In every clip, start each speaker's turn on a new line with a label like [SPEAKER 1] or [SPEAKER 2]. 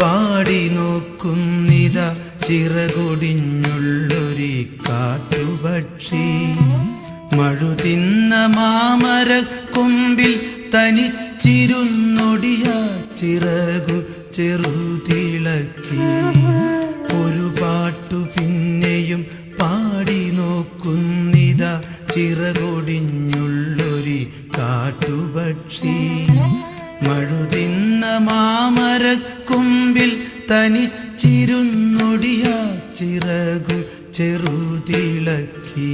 [SPEAKER 1] പാടി നോക്കുന്നിത ചിറകൊടിഞ്ഞുള്ളൊരു കാട്ടുപക്ഷി. മഴുതിന്ന മാമര കൊമ്പിൽ തനിച്ചിരുന്നൊടിയ ചിറകു ചെറുതിളക്കി. ഒരു പാട്ടു പിന്നെയും പാടി നോക്കുന്നിത ചിറകൊടിഞ്ഞുള്ളൊരു കാട്ടുപക്ഷി. മഴുതിന്ന മാമര കൊമ്പിൽ തനിച്ചിരുന്നൊടിയ ചിറകു ചെറുതിളക്കി.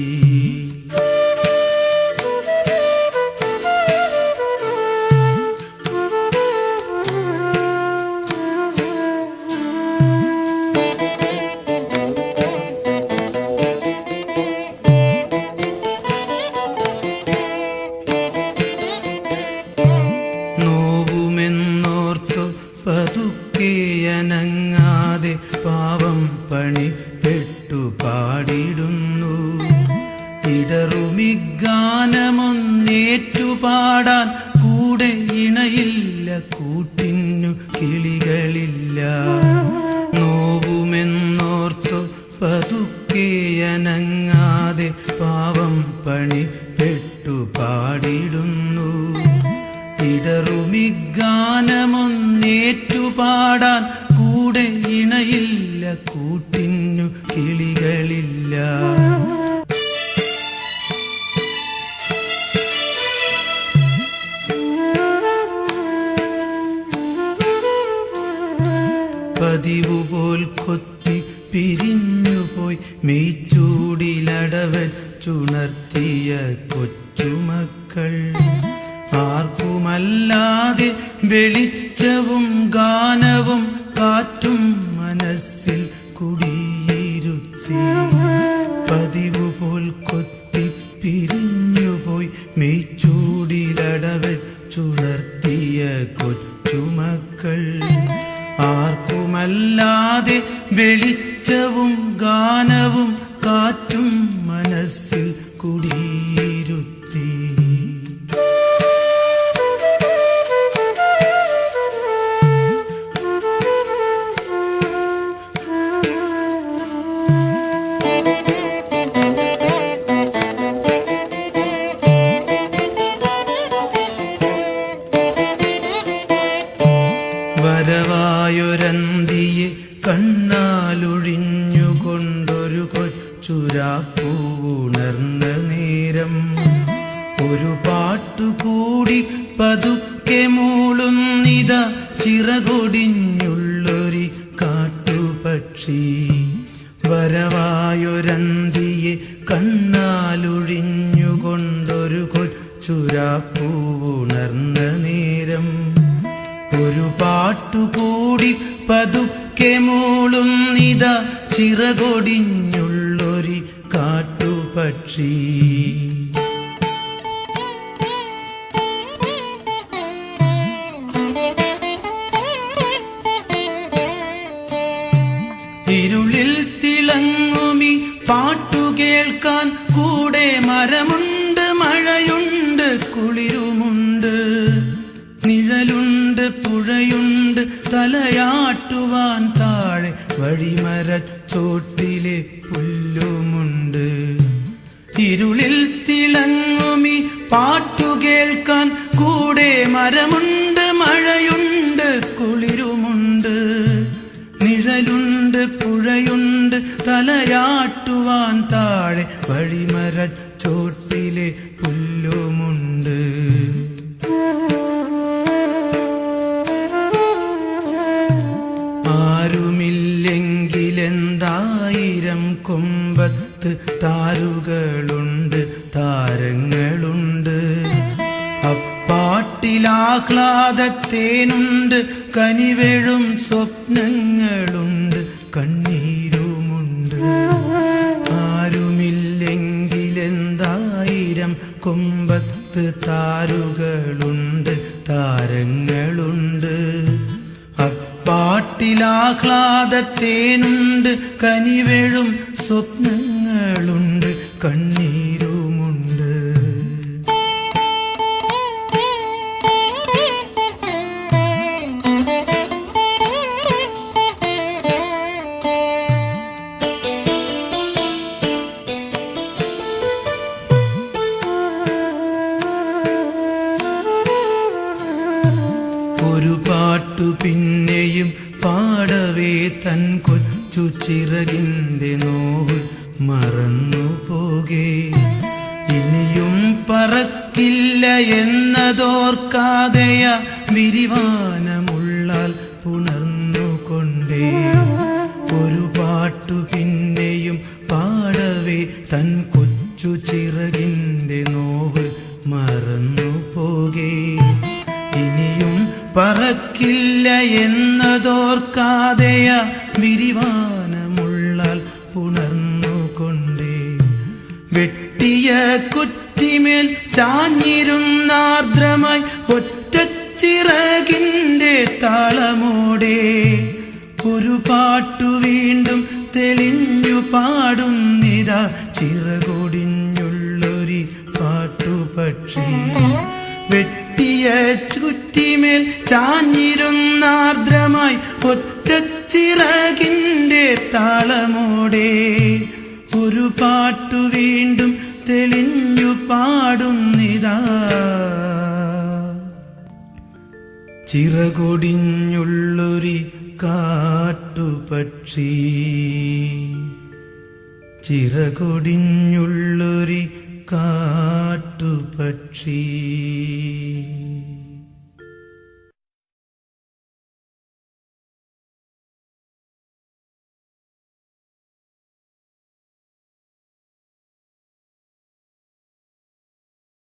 [SPEAKER 1] പതുക്കെയനങ്ങാതെ പാവം പണി പെട്ടു പാടിടുന്നു. ഇടറുമിഗാനമൊന്നേറ്റു പാടാൻ കൂടെ ഇണയില്ല കൂട്ടിന്നു കിളികളില്ല. നോവുമെന്നോർത്തു പതുക്കേയനങ്ങാതെ പാവം പണി പെട്ടു പാടിടുന്നു. ഇടറുമിഗാനമൊന്നേറ്റു പാടാൻ കൂടെ ഇണയില്ല കൂട്ടിന്നു കിളികളില്ല. പതിവ് പോൽ കൊത്തി പിരിഞ്ഞുപോയി മെയ്ച്ചൂടിലടവൻ ചുണർത്തിയ കൊച്ചുമക്കൾ. ആർക്കുമല്ലാതെ വെളിച്ചവും ഗാനവും കാറ്റും മനസ്സിൽ കുടിയിരുത്തി. പതിവ് പോൽ കൊത്തി പിരിഞ്ഞുപോയി മെയ്ച്ചൂടിലടവൻ ചുണർത്തിയ കൊച്ചുമക്കൾ. ആർക്കുമല്ലാതെ വെളിച്ചവും കണ്ണാലൊഴിഞ്ഞുകൊണ്ടൊരു കൊച്ചുരാപ്പൂണർന്ന നേരം. ഒരു പാട്ടുകൂടി പതുക്കെ മൂളുന്നിത ചിറകൊടിഞ്ഞുള്ളൊരി കാട്ടുപക്ഷി. വരവായൊരന്തിയെ കണ്ണാലൊഴിഞ്ഞുകൊണ്ടൊരു കൊച്ചുരാപ്പൂണർന്ന നേരം. ഒരു പാട്ടുകൂടി പതുക്കെ മൂളും നിത ചിറകൊടിഞ്ഞുള്ളൊരി കാട്ടുപക്ഷി. ഇരുളിൽ തിളങ്ങുമി പാട്ടു കേൾക്കാൻ കൂടെ മരമുണ്ട്. തലയാട്ടുവാൻ താഴെ വഴിമര ചോട്ടിലെ പുല്ലുമുണ്ട്. ഇരുളിൽ തിളങ്ങുമി പാട്ടു കേൾക്കാൻ കൂടെ മരമുണ്ട്. അപ്പാട്ടിലാഹ്ലാദത്തേനുണ്ട് കനിവെഴും സ്വപ്നങ്ങളുണ്ട്. കണ്ണീരുമുണ്ട്. ആരുമില്ലെങ്കിലെന്തായിരം കൊമ്പത്ത് താരുകളുണ്ട്. താരങ്ങളുണ്ട്. അപ്പാട്ടിലാഹ്ലാദത്തേനുണ്ട് കനിവെഴും സ്വപ്നങ്ങളുണ്ട്. കണ്ണീരുമുണ്ട് പിന്നെയും പാടവേ തൻ കൊച്ചു ചിറകിന്റെ നോവ് മറന്നു പോകേ ഇനിയും പറക്കില്ല എന്നതോർക്കാതെയ വിരിവാനമുള്ളാൽ വിരിവാനമുള്ളാൽ പുണർന്നുകൊണ്ടേ. വെട്ടിയ കുറ്റിമേൽ ചാഞ്ഞിരുന്നാർദ്രമായി ഒറ്റച്ചിറകിന്റെ താളമോടെ. ഒരു പാട്ടു വീണ്ടും തെളിഞ്ഞു പാടുന്നിതാ ചിറകൊടിഞ്ഞുള്ളൊരി പാട്ടുപക്ഷി. വെട്ടിയ ചുറ്റിമേൽ ചാഞ്ഞിരുന്നാർദ്രമായി ഒറ്റച്ചിറകിന്റെ താളമോടെ ഒരു പാട്ടു വീണ്ടും തെളിഞ്ഞു പാടുന്നിതാ. ചിറകൊടിഞ്ഞുള്ളൊരി കാട്ടുപക്ഷി. ചിറകൊടിഞ്ഞുള്ളൊരി കാട്ടുപക്ഷി.